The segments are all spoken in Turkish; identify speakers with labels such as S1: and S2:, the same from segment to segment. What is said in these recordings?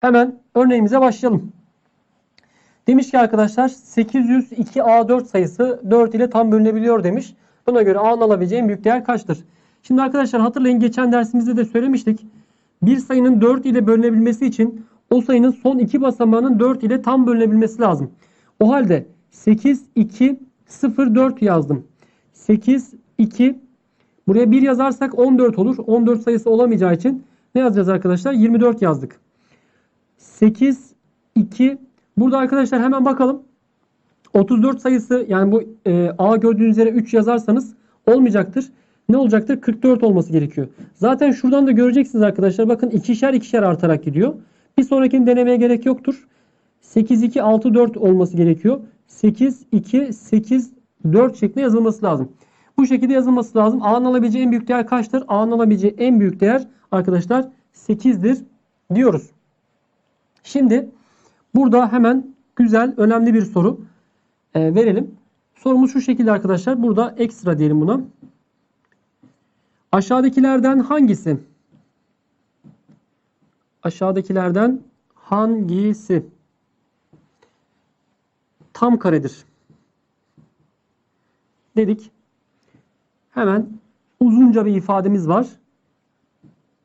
S1: Hemen örneğimize başlayalım. Demiş ki arkadaşlar 802A4 sayısı 4 ile tam bölünebiliyor demiş. Buna göre A'nın alabileceği en büyük değer kaçtır? Şimdi arkadaşlar hatırlayın geçen dersimizde de söylemiştik. Bir sayının 4 ile bölünebilmesi için o sayının son iki basamağının 4 ile tam bölünebilmesi lazım. O halde 8, 2, 0, 4 yazdım. 8, 2, buraya 1 yazarsak 14 olur. 14 sayısı olamayacağı için ne yazacağız arkadaşlar? 24 yazdık. 8, 2. Burada arkadaşlar hemen bakalım. 34 sayısı yani bu e, A gördüğünüz üzere 3 yazarsanız olmayacaktır. Ne olacaktır? 44 olması gerekiyor. Zaten şuradan da göreceksiniz arkadaşlar. Bakın ikişer ikişer artarak gidiyor. Bir sonrakini denemeye gerek yoktur. 8, 2, 6, 4 olması gerekiyor. 8, 2, 8, 4 şeklinde yazılması lazım. Bu şekilde yazılması lazım. A'nın alabileceği en büyük değer kaçtır? A'nın alabileceği en büyük değer arkadaşlar 8'dir diyoruz. Şimdi burada hemen güzel, önemli bir soru e, verelim. Sorumuz şu şekilde arkadaşlar. Burada ekstra diyelim buna. Aşağıdakilerden hangisi? Aşağıdakilerden hangisi tam karedir? Dedik. Hemen uzunca bir ifademiz var.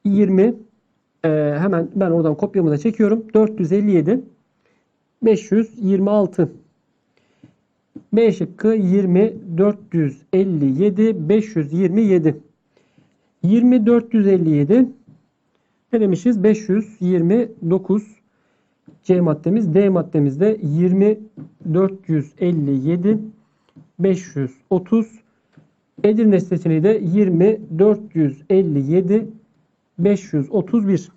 S1: 20 e, hemen ben oradan kopyamı da çekiyorum. 457 526 B şıkkı 20 457 527 20 457 ne demişiz? 529 C maddemiz. D maddemizde 20 457 530 Edirne seçeneği de 20 457 531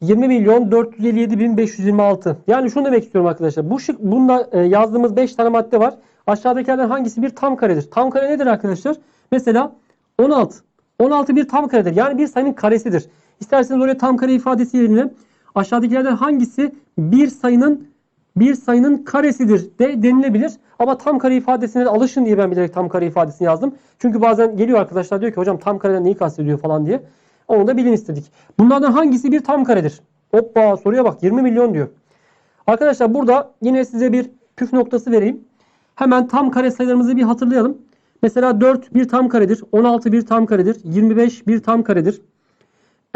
S1: 20 milyon 457 bin 526. Yani şunu demek istiyorum arkadaşlar. Bu şık, bunda e, yazdığımız 5 tane madde var. Aşağıdakilerden hangisi bir tam karedir? Tam kare nedir arkadaşlar? Mesela 16. 16 bir tam karedir. Yani bir sayının karesidir. İsterseniz oraya tam kare ifadesi yerine aşağıdakilerden hangisi bir sayının bir sayının karesidir de denilebilir. Ama tam kare ifadesine de alışın diye ben bilerek tam kare ifadesini yazdım. Çünkü bazen geliyor arkadaşlar diyor ki hocam tam kareden neyi kastediyor falan diye. Onu da bilin istedik. Bunlardan hangisi bir tam karedir? Hoppa soruya bak 20 milyon diyor. Arkadaşlar burada yine size bir püf noktası vereyim. Hemen tam kare sayılarımızı bir hatırlayalım. Mesela 4 bir tam karedir. 16 bir tam karedir. 25 bir tam karedir.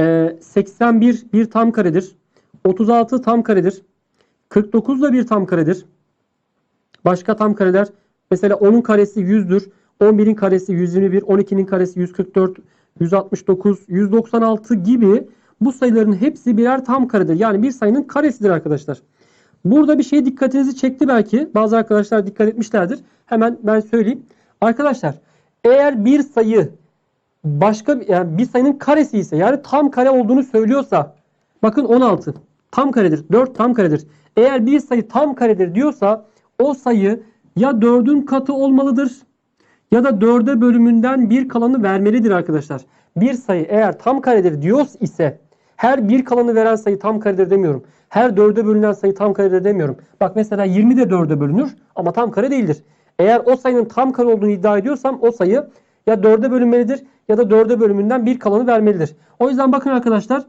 S1: Ee, 81 bir tam karedir. 36 tam karedir. 49 da bir tam karedir. Başka tam kareler mesela 10'un karesi 100'dür. 11'in karesi 121, 12'nin karesi 144, 169, 196 gibi bu sayıların hepsi birer tam karedir. Yani bir sayının karesidir arkadaşlar. Burada bir şey dikkatinizi çekti belki. Bazı arkadaşlar dikkat etmişlerdir. Hemen ben söyleyeyim. Arkadaşlar eğer bir sayı başka yani bir sayının karesi ise yani tam kare olduğunu söylüyorsa bakın 16 tam karedir. 4 tam karedir. Eğer bir sayı tam karedir diyorsa o sayı ya 4'ün katı olmalıdır ya da 4'e bölümünden bir kalanı vermelidir arkadaşlar. Bir sayı eğer tam karedir diyoruz ise her bir kalanı veren sayı tam karedir demiyorum. Her 4'e bölünen sayı tam karedir demiyorum. Bak mesela 20 de 4'e bölünür ama tam kare değildir. Eğer o sayının tam kare olduğunu iddia ediyorsam o sayı ya 4'e bölünmelidir ya da 4'e bölümünden bir kalanı vermelidir. O yüzden bakın arkadaşlar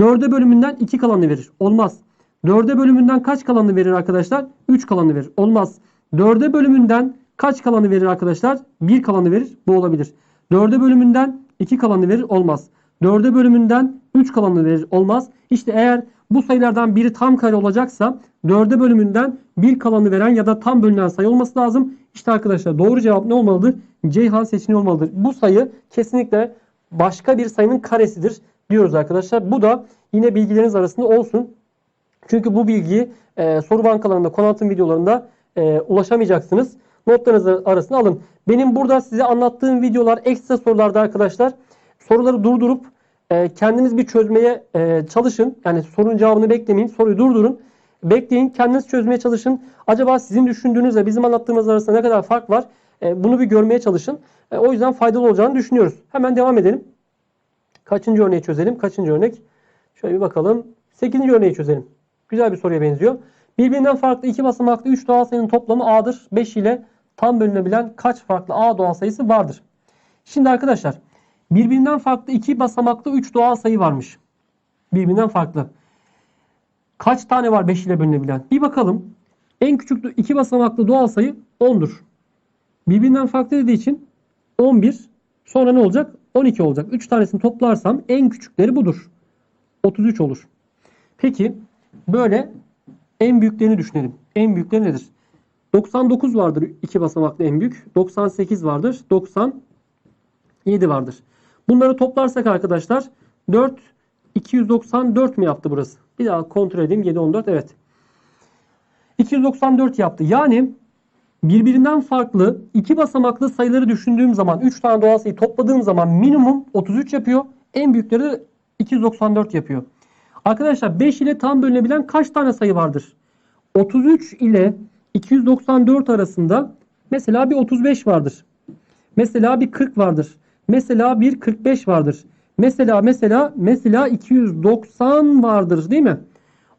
S1: 4'e bölümünden 2 kalanı verir. Olmaz. 4'e bölümünden kaç kalanı verir arkadaşlar? 3 kalanı verir. Olmaz. 4'e bölümünden kaç kalanı verir arkadaşlar? 1 kalanı verir. Bu olabilir. 4'e bölümünden 2 kalanı verir. Olmaz. 4'e bölümünden 3 kalanı verir. Olmaz. İşte eğer bu sayılardan biri tam kare olacaksa 4'e bölümünden 1 kalanı veren ya da tam bölünen sayı olması lazım. İşte arkadaşlar doğru cevap ne olmalıdır? Ceyhan seçeneği olmalıdır. Bu sayı kesinlikle başka bir sayının karesidir diyoruz arkadaşlar. Bu da yine bilgileriniz arasında olsun. Çünkü bu bilgiyi e, soru bankalarında, konantın videolarında e, ulaşamayacaksınız. Notlarınızı arasına alın. Benim burada size anlattığım videolar ekstra sorularda arkadaşlar. Soruları durdurup e, kendiniz bir çözmeye e, çalışın. Yani sorunun cevabını beklemeyin. Soruyu durdurun. Bekleyin. Kendiniz çözmeye çalışın. Acaba sizin düşündüğünüzle bizim anlattığımız arasında ne kadar fark var? E, bunu bir görmeye çalışın. E, o yüzden faydalı olacağını düşünüyoruz. Hemen devam edelim. Kaçıncı örneği çözelim? Kaçıncı örnek? Şöyle bir bakalım. Sekizinci örneği çözelim. Güzel bir soruya benziyor. Birbirinden farklı iki basamaklı 3 doğal sayının toplamı A'dır. 5 ile tam bölünebilen kaç farklı A doğal sayısı vardır? Şimdi arkadaşlar birbirinden farklı iki basamaklı 3 doğal sayı varmış. Birbirinden farklı. Kaç tane var 5 ile bölünebilen? Bir bakalım. En küçük iki basamaklı doğal sayı 10'dur. Birbirinden farklı dediği için 11. Sonra ne olacak? 12 olacak. 3 tanesini toplarsam en küçükleri budur. 33 olur. Peki böyle en büyüklerini düşünelim. En büyükleri nedir? 99 vardır iki basamaklı en büyük. 98 vardır. 97 vardır. Bunları toplarsak arkadaşlar 4 294 mi yaptı burası? Bir daha kontrol edeyim. 7 14 evet. 294 yaptı. Yani birbirinden farklı iki basamaklı sayıları düşündüğüm zaman 3 tane doğal sayı topladığım zaman minimum 33 yapıyor. En büyükleri de 294 yapıyor. Arkadaşlar 5 ile tam bölünebilen kaç tane sayı vardır? 33 ile 294 arasında mesela bir 35 vardır. Mesela bir 40 vardır. Mesela bir 45 vardır. Mesela mesela mesela 290 vardır değil mi?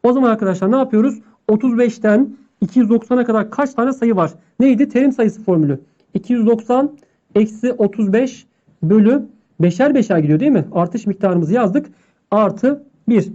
S1: O zaman arkadaşlar ne yapıyoruz? 35'ten 290'a kadar kaç tane sayı var? Neydi? Terim sayısı formülü. 290 eksi 35 bölü beşer beşer gidiyor değil mi? Artış miktarımızı yazdık. Artı 1.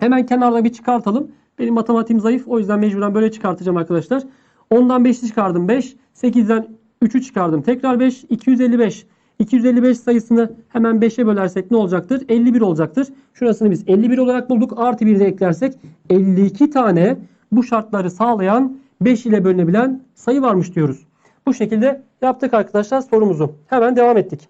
S1: Hemen kenarda bir çıkartalım. Benim matematiğim zayıf. O yüzden mecburen böyle çıkartacağım arkadaşlar. 10'dan 5'i çıkardım 5. 8'den 3'ü çıkardım. Tekrar 5. 255. 255 sayısını hemen 5'e bölersek ne olacaktır? 51 olacaktır. Şurasını biz 51 olarak bulduk. Artı 1 de eklersek 52 tane bu şartları sağlayan 5 ile bölünebilen sayı varmış diyoruz. Bu şekilde yaptık arkadaşlar sorumuzu. Hemen devam ettik.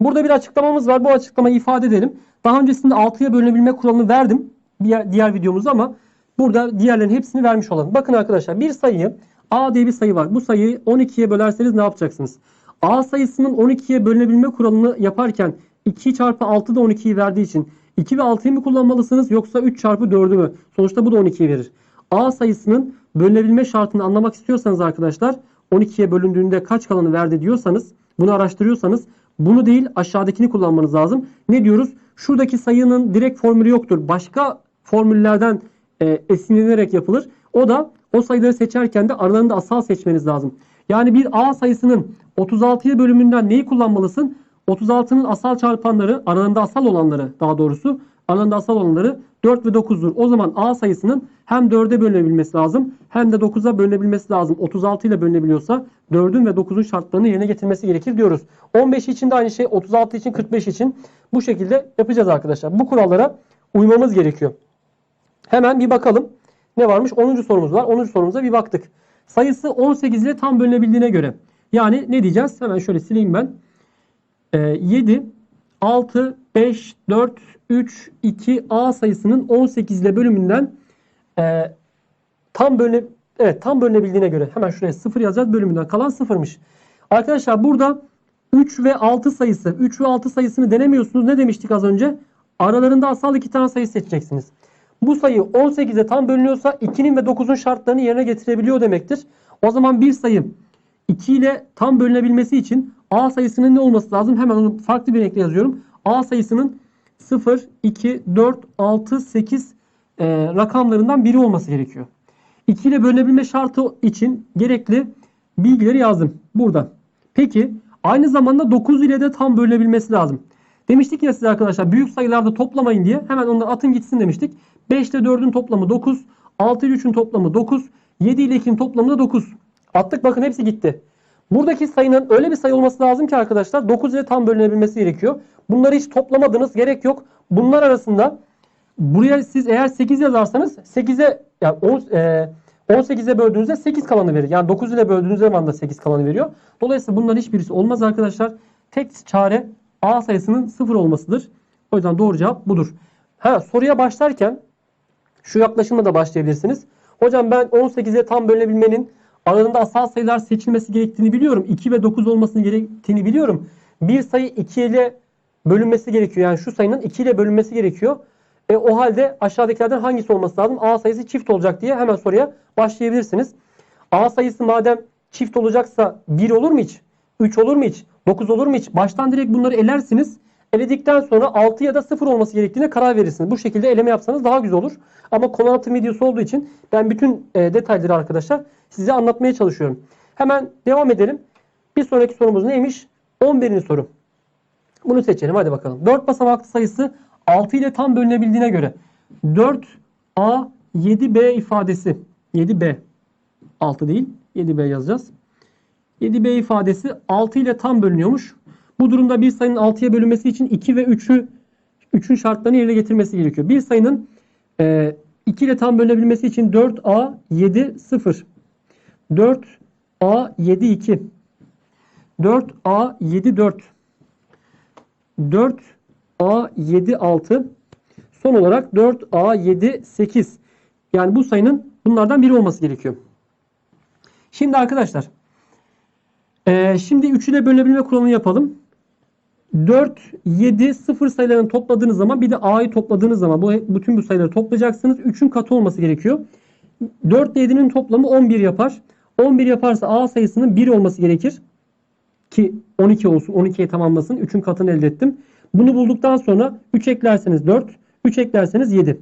S1: Burada bir açıklamamız var. Bu açıklamayı ifade edelim. Daha öncesinde 6'ya bölünebilme kuralını verdim. Diğer, diğer videomuzda ama burada diğerlerin hepsini vermiş olalım. Bakın arkadaşlar bir sayıyı A diye bir sayı var. Bu sayıyı 12'ye bölerseniz ne yapacaksınız? A sayısının 12'ye bölünebilme kuralını yaparken 2 çarpı 6 da 12'yi verdiği için 2 ve 6'yı mı kullanmalısınız yoksa 3 çarpı 4'ü mü? Sonuçta bu da 12'yi verir. A sayısının bölünebilme şartını anlamak istiyorsanız arkadaşlar 12'ye bölündüğünde kaç kalanı verdi diyorsanız bunu araştırıyorsanız bunu değil aşağıdakini kullanmanız lazım. Ne diyoruz? Şuradaki sayının direkt formülü yoktur. Başka formüllerden e, esinlenerek yapılır. O da o sayıları seçerken de aralarında asal seçmeniz lazım. Yani bir A sayısının 36'ya bölümünden neyi kullanmalısın? 36'nın asal çarpanları, aralarında asal olanları daha doğrusu, aralarında asal olanları 4 ve 9'dur. O zaman A sayısının hem 4'e bölünebilmesi lazım hem de 9'a bölünebilmesi lazım. 36 ile bölünebiliyorsa 4'ün ve 9'un şartlarını yerine getirmesi gerekir diyoruz. 15 için de aynı şey, 36 için, 45 için bu şekilde yapacağız arkadaşlar. Bu kurallara uymamız gerekiyor. Hemen bir bakalım. Ne varmış? 10. sorumuz var. 10. sorumuza bir baktık. Sayısı 18 ile tam bölünebildiğine göre. Yani ne diyeceğiz? Hemen şöyle sileyim ben. Ee, 7, 6, 5, 4, 3, 2 A sayısının 18 ile bölümünden e, tam bölüne evet tam bölünebildiğine göre hemen şuraya 0 yazacağız. Bölümünden kalan 0'mış. Arkadaşlar burada 3 ve 6 sayısı 3 ve 6 sayısını denemiyorsunuz. Ne demiştik az önce? Aralarında asal iki tane sayı seçeceksiniz. Bu sayı 18'e tam bölünüyorsa 2'nin ve 9'un şartlarını yerine getirebiliyor demektir. O zaman bir sayı 2 ile tam bölünebilmesi için A sayısının ne olması lazım? Hemen onu farklı bir renkle yazıyorum. A sayısının 0, 2, 4, 6, 8 e, rakamlarından biri olması gerekiyor. 2 ile bölünebilme şartı için gerekli bilgileri yazdım burada. Peki aynı zamanda 9 ile de tam bölünebilmesi lazım. Demiştik ya size arkadaşlar büyük sayılarda toplamayın diye hemen onları atın gitsin demiştik. 5 ile 4'ün toplamı 9, 6 ile 3'ün toplamı 9, 7 ile 2'nin toplamı da 9. Attık bakın hepsi gitti. Buradaki sayının öyle bir sayı olması lazım ki arkadaşlar 9 ile tam bölünebilmesi gerekiyor. Bunları hiç toplamadınız gerek yok. Bunlar arasında buraya siz eğer 8 yazarsanız 8'e yani 10, e, 18'e böldüğünüzde 8 kalanı verir. Yani 9 ile böldüğünüz zaman da 8 kalanı veriyor. Dolayısıyla bunların hiçbirisi olmaz arkadaşlar. Tek çare A sayısının 0 olmasıdır. O yüzden doğru cevap budur. Ha soruya başlarken şu yaklaşımla da başlayabilirsiniz. Hocam ben 18'e tam bölünebilmenin aralarında asal sayılar seçilmesi gerektiğini biliyorum. 2 ve 9 olmasını gerektiğini biliyorum. Bir sayı 2 ile bölünmesi gerekiyor. Yani şu sayının 2 ile bölünmesi gerekiyor. E, o halde aşağıdakilerden hangisi olması lazım? A sayısı çift olacak diye hemen soruya başlayabilirsiniz. A sayısı madem çift olacaksa 1 olur mu hiç? 3 olur mu hiç? 9 olur mu hiç? Baştan direkt bunları elersiniz. Eledikten sonra 6 ya da 0 olması gerektiğine karar verirsiniz. Bu şekilde eleme yapsanız daha güzel olur. Ama konu anlatım videosu olduğu için ben bütün e, detayları arkadaşlar size anlatmaya çalışıyorum. Hemen devam edelim. Bir sonraki sorumuz neymiş? 11. soru. Bunu seçelim hadi bakalım. 4 basamaklı sayısı 6 ile tam bölünebildiğine göre. 4A 7B ifadesi. 7B. 6 değil. 7B yazacağız. 7B ifadesi 6 ile tam bölünüyormuş. Bu durumda bir sayının 6'ya bölünmesi için 2 ve 3'ü 3'ün şartlarını yerine getirmesi gerekiyor. Bir sayının e, 2 ile tam bölünebilmesi için 4A 7 0 4A 7 2 4A 7 4 4A 7 6 son olarak 4A 7 8 yani bu sayının bunlardan biri olması gerekiyor. Şimdi arkadaşlar ee, şimdi 3 ile bölünebilme kuralını yapalım. 4, 7, 0 sayılarını topladığınız zaman bir de A'yı topladığınız zaman bu bütün bu sayıları toplayacaksınız. 3'ün katı olması gerekiyor. 4 ile 7'nin toplamı 11 yapar. 11 yaparsa A sayısının 1 olması gerekir. Ki 12 olsun. 12'ye tamamlasın. 3'ün katını elde ettim. Bunu bulduktan sonra 3 eklerseniz 4, 3 eklerseniz 7.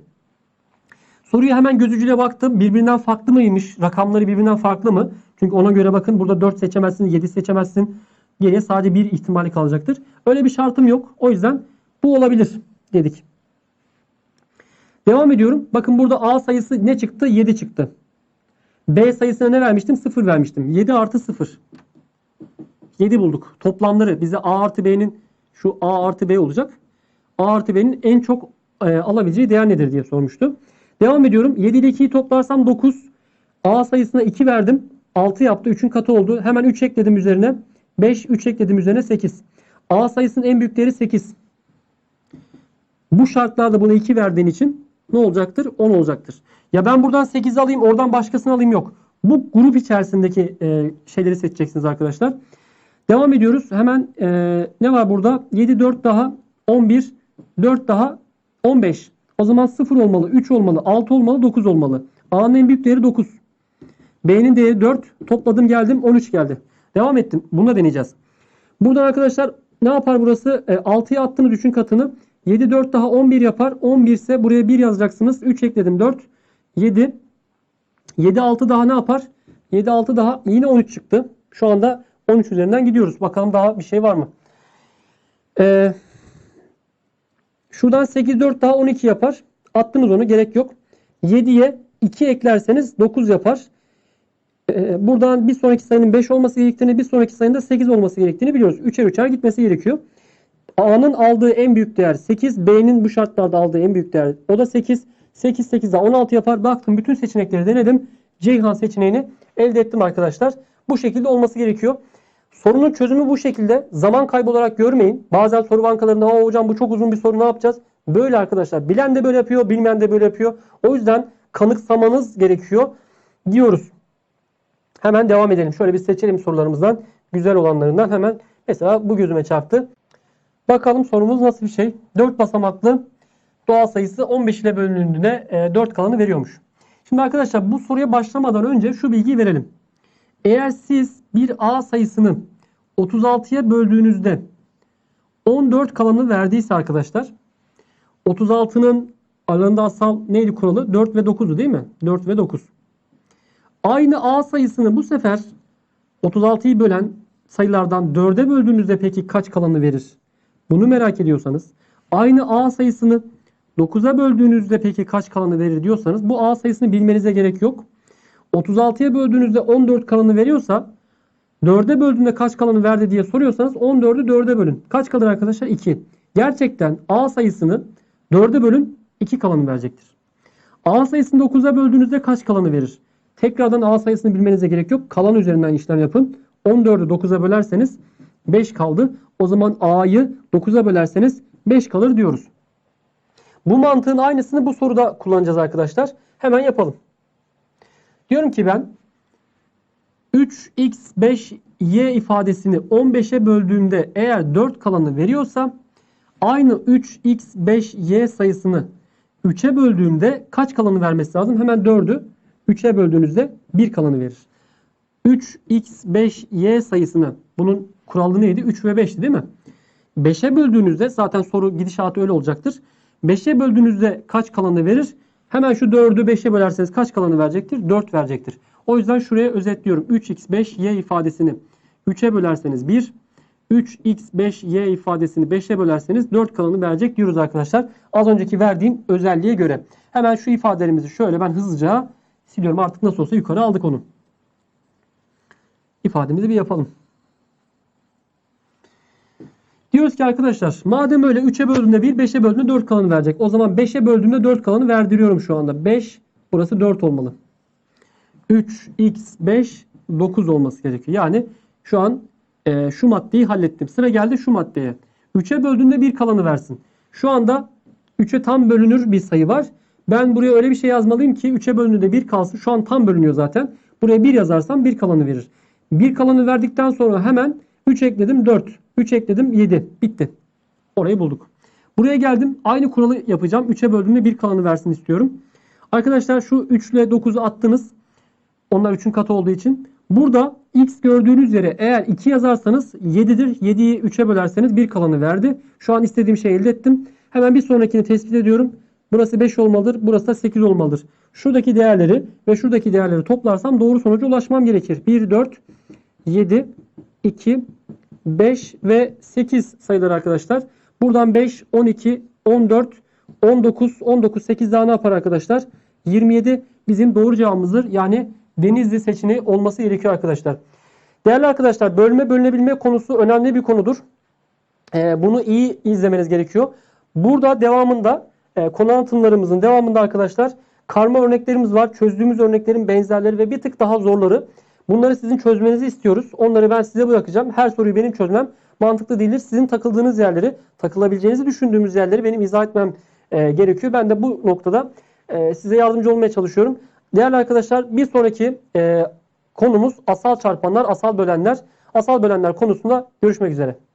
S1: Soruya hemen göz ucuyla baktım. Birbirinden farklı mıymış? Rakamları birbirinden farklı mı? Çünkü ona göre bakın burada 4 seçemezsin, 7 seçemezsin. Geriye sadece bir ihtimali kalacaktır. Öyle bir şartım yok. O yüzden bu olabilir dedik. Devam ediyorum. Bakın burada A sayısı ne çıktı? 7 çıktı. B sayısına ne vermiştim? 0 vermiştim. 7 artı 0. 7 bulduk. Toplamları bize A artı B'nin şu A artı B olacak. A artı B'nin en çok e, alabileceği değer nedir diye sormuştu. Devam ediyorum. 7 ile 2'yi toplarsam 9. A sayısına 2 verdim. 6 yaptı. 3'ün katı oldu. Hemen 3 ekledim üzerine. 5, 3 ekledim üzerine 8. A sayısının en büyük değeri 8. Bu şartlarda buna 2 verdiğin için ne olacaktır? 10 olacaktır. Ya ben buradan 8 alayım oradan başkasını alayım yok. Bu grup içerisindeki e, şeyleri seçeceksiniz arkadaşlar. Devam ediyoruz. Hemen e, ne var burada? 7, 4 daha 11, 4 daha 15. O zaman 0 olmalı, 3 olmalı, 6 olmalı, 9 olmalı. A'nın en büyük değeri 9. B'nin değeri 4. Topladım geldim 13 geldi. Devam ettim. Bunu da deneyeceğiz. Buradan arkadaşlar ne yapar burası? E, 6'ya attığınız 3'ün katını. 7 4 daha 11 yapar. 11 ise buraya 1 yazacaksınız. 3 ekledim 4. 7. 7 6 daha ne yapar? 7 6 daha yine 13 çıktı. Şu anda 13 üzerinden gidiyoruz. Bakalım daha bir şey var mı? Ee, şuradan 8 4 daha 12 yapar. Attınız onu gerek yok. 7'ye 2 eklerseniz 9 yapar. Ee, buradan bir sonraki sayının 5 olması gerektiğini, bir sonraki sayının da 8 olması gerektiğini biliyoruz. 3'er 3'er gitmesi gerekiyor. A'nın aldığı en büyük değer 8. B'nin bu şartlarda aldığı en büyük değer o da 8. 8 8 daha 16 yapar. Baktım bütün seçenekleri denedim. Ceyhan seçeneğini elde ettim arkadaşlar. Bu şekilde olması gerekiyor. Sorunun çözümü bu şekilde. Zaman kaybı olarak görmeyin. Bazen soru bankalarında Aa, hocam bu çok uzun bir soru ne yapacağız? Böyle arkadaşlar. Bilen de böyle yapıyor, bilmeyen de böyle yapıyor. O yüzden kanıksamanız gerekiyor diyoruz. Hemen devam edelim. Şöyle bir seçelim sorularımızdan. Güzel olanlarından hemen. Mesela bu gözüme çarptı. Bakalım sorumuz nasıl bir şey? 4 basamaklı doğal sayısı 15 ile bölündüğünde 4 kalanı veriyormuş. Şimdi arkadaşlar bu soruya başlamadan önce şu bilgiyi verelim. Eğer siz bir A sayısını 36'ya böldüğünüzde 14 kalanı verdiyse arkadaşlar 36'nın aralarında asal neydi kuralı? 4 ve 9'du değil mi? 4 ve 9. Aynı A sayısını bu sefer 36'yı bölen sayılardan 4'e böldüğünüzde peki kaç kalanı verir? Bunu merak ediyorsanız aynı A sayısını 9'a böldüğünüzde peki kaç kalanı verir diyorsanız bu A sayısını bilmenize gerek yok. 36'ya böldüğünüzde 14 kalanı veriyorsa 4'e böldüğünde kaç kalanı verdi diye soruyorsanız 14'ü 4'e bölün. Kaç kalır arkadaşlar? 2. Gerçekten A sayısını 4'e bölün 2 kalanı verecektir. A sayısını 9'a böldüğünüzde kaç kalanı verir? Tekrardan A sayısını bilmenize gerek yok. Kalan üzerinden işlem yapın. 14'ü 9'a bölerseniz 5 kaldı. O zaman A'yı 9'a bölerseniz 5 kalır diyoruz. Bu mantığın aynısını bu soruda kullanacağız arkadaşlar. Hemen yapalım. Diyorum ki ben 3x5y ifadesini 15'e böldüğümde eğer 4 kalanı veriyorsa aynı 3x5y sayısını 3'e böldüğümde kaç kalanı vermesi lazım? Hemen 4'ü 3'e böldüğünüzde 1 kalanı verir. 3x5y sayısını bunun kuralı neydi? 3 ve 5'ti değil mi? 5'e böldüğünüzde zaten soru gidişatı öyle olacaktır. 5'e böldüğünüzde kaç kalanı verir? Hemen şu 4'ü 5'e bölerseniz kaç kalanı verecektir? 4 verecektir. O yüzden şuraya özetliyorum. 3x5y ifadesini 3'e bölerseniz 1, 3x5y ifadesini 5'e bölerseniz 4 kalanı verecek diyoruz arkadaşlar. Az önceki verdiğim özelliğe göre. Hemen şu ifadelerimizi şöyle ben hızlıca siliyorum. Artık nasıl olsa yukarı aldık onu. İfademizi bir yapalım. Diyoruz ki arkadaşlar madem öyle 3'e böldüğümde 1, 5'e böldüğümde 4 kalanı verecek. O zaman 5'e böldüğümde 4 kalanı verdiriyorum şu anda. 5 burası 4 olmalı. 3 x 5 9 olması gerekiyor. Yani şu an e, şu maddeyi hallettim. Sıra geldi şu maddeye. 3'e böldüğünde 1 kalanı versin. Şu anda 3'e tam bölünür bir sayı var. Ben buraya öyle bir şey yazmalıyım ki 3'e bölündüğünde 1 kalsın. Şu an tam bölünüyor zaten. Buraya 1 yazarsam 1 kalanı verir. 1 kalanı verdikten sonra hemen 3 ekledim 4. 3 ekledim 7. Bitti. Orayı bulduk. Buraya geldim. Aynı kuralı yapacağım. 3'e böldüğümde 1 kalanı versin istiyorum. Arkadaşlar şu 3 ile 9'u attınız. Onlar 3'ün katı olduğu için. Burada x gördüğünüz yere eğer 2 yazarsanız 7'dir. 7'yi 3'e bölerseniz 1 kalanı verdi. Şu an istediğim şeyi elde ettim. Hemen bir sonrakini tespit ediyorum. Burası 5 olmalıdır. Burası da 8 olmalıdır. Şuradaki değerleri ve şuradaki değerleri toplarsam doğru sonuca ulaşmam gerekir. 1, 4, 7, 2, 5 ve 8 sayılar arkadaşlar. Buradan 5, 12, 14, 19, 19, 8 daha ne yapar arkadaşlar? 27 bizim doğru cevabımızdır. Yani Denizli seçeneği olması gerekiyor arkadaşlar. Değerli arkadaşlar bölme bölünebilme konusu önemli bir konudur. Ee, bunu iyi izlemeniz gerekiyor. Burada devamında e, konu anlatımlarımızın devamında arkadaşlar karma örneklerimiz var. Çözdüğümüz örneklerin benzerleri ve bir tık daha zorları. Bunları sizin çözmenizi istiyoruz. Onları ben size bırakacağım. Her soruyu benim çözmem mantıklı değildir. Sizin takıldığınız yerleri, takılabileceğinizi düşündüğümüz yerleri benim izah etmem e, gerekiyor. Ben de bu noktada e, size yardımcı olmaya çalışıyorum. Değerli arkadaşlar bir sonraki e, konumuz asal çarpanlar, asal bölenler. Asal bölenler konusunda görüşmek üzere.